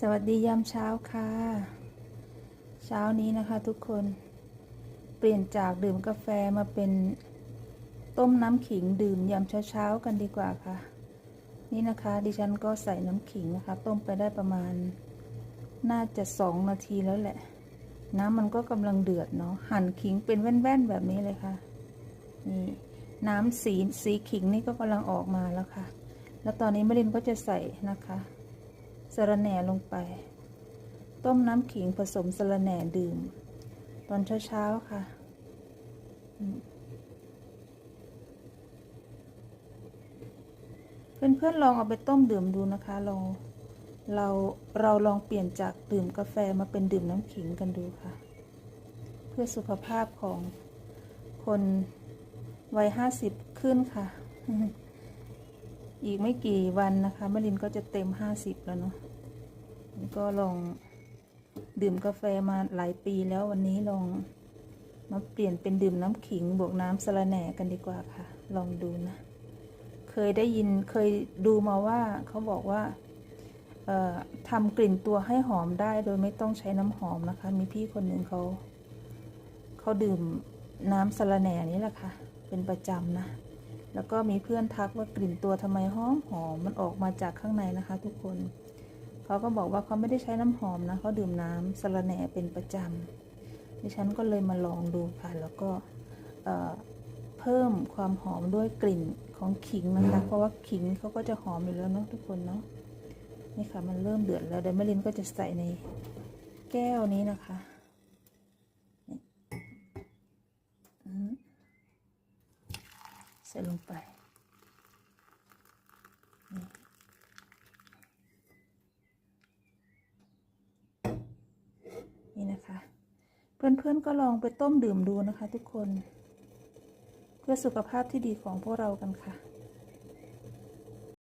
สวัสดียามเช้าค่ะ เช้านี้นะคะทุกคนเปลี่ยนจากดื่มกาแฟมาเป็นต้มน้ำขิงดื่มยามเช้าๆกันดีกว่าค่ะ นี่นะคะดิฉันก็ใส่น้ำขิงนะคะ ต้มไปได้ประมาณ น่าจะสองนาทีแล้วแหละ น้ำมันก็กำลังเดือดเนาะหั่นขิงเป็นแว่นๆแบบนี้เลยค่ะนี่น้ำสีสีขิงนี่ก็กำลังออกมาแล้วค่ะ แล้วตอนนี้มะรินก็จะใส่นะคะ สะระแหน่ลงไป ต้มน้ำขิงผสมสะระแหน่ดื่ม ตอนเช้าๆค่ะ เพื่อนๆลองเอาไปต้มดื่มดูนะคะลองเราเราลองเปลี่ยนจากดื่มกาแฟมาเป็นดื่มน้ำขิงกันดูค่ะ เพื่อสุขภาพของคนวัยห้าสิบขึ้นค่ะ อีกไม่กี่วันนะคะมะลินก็จะเต็มห้าสิบแล้วเนาะก็ลองดื่มกาแฟมาหลายปีแล้ววันนี้ลองมาเปลี่ยนเป็นดื่มน้ำขิงบวกน้ำสะระแหน่กันดีกว่าค่ะ ลองดูนะ เคยได้ยินเคยดูมาว่าเขาบอกว่าทำกลิ่นตัวให้หอมได้โดยไม่ต้องใช้น้ำหอมนะคะ มีพี่คนหนึ่งเขาเขาดื่มน้ำสะระแหน่นี่แหละค่ะ เป็นประจำนะ แล้วก็มีเพื่อนทักว่ากลิ่นตัวทำไมหอมหอมมันออกมาจากข้างในนะคะ ทุกคนเขาก็บอกว่าเขาไม่ได้ใช้น้ำหอมนะเขาดื่มน้ำสะระแหน่เป็นประจำดิฉันก็เลยมาลองดูค่ะ แล้วก็เอ่อเพิ่มความหอมด้วยกลิ่นของขิงนะคะ เพราะว่าขิงเขาก็จะหอมอยู่แล้วเนาะทุกคนเนาะนี่ค่ะมันเริ่มเดือดแล้วเดี๋ยวแม่ลินก็จะใส่ในแก้วนี้นะคะนี่อืมใส่ลงไปนี่นะคะ เพื่อนๆก็ลองไปต้มดื่มดูนะคะทุกคน เพื่อสุขภาพที่ดีของพวกเรากันค่ะ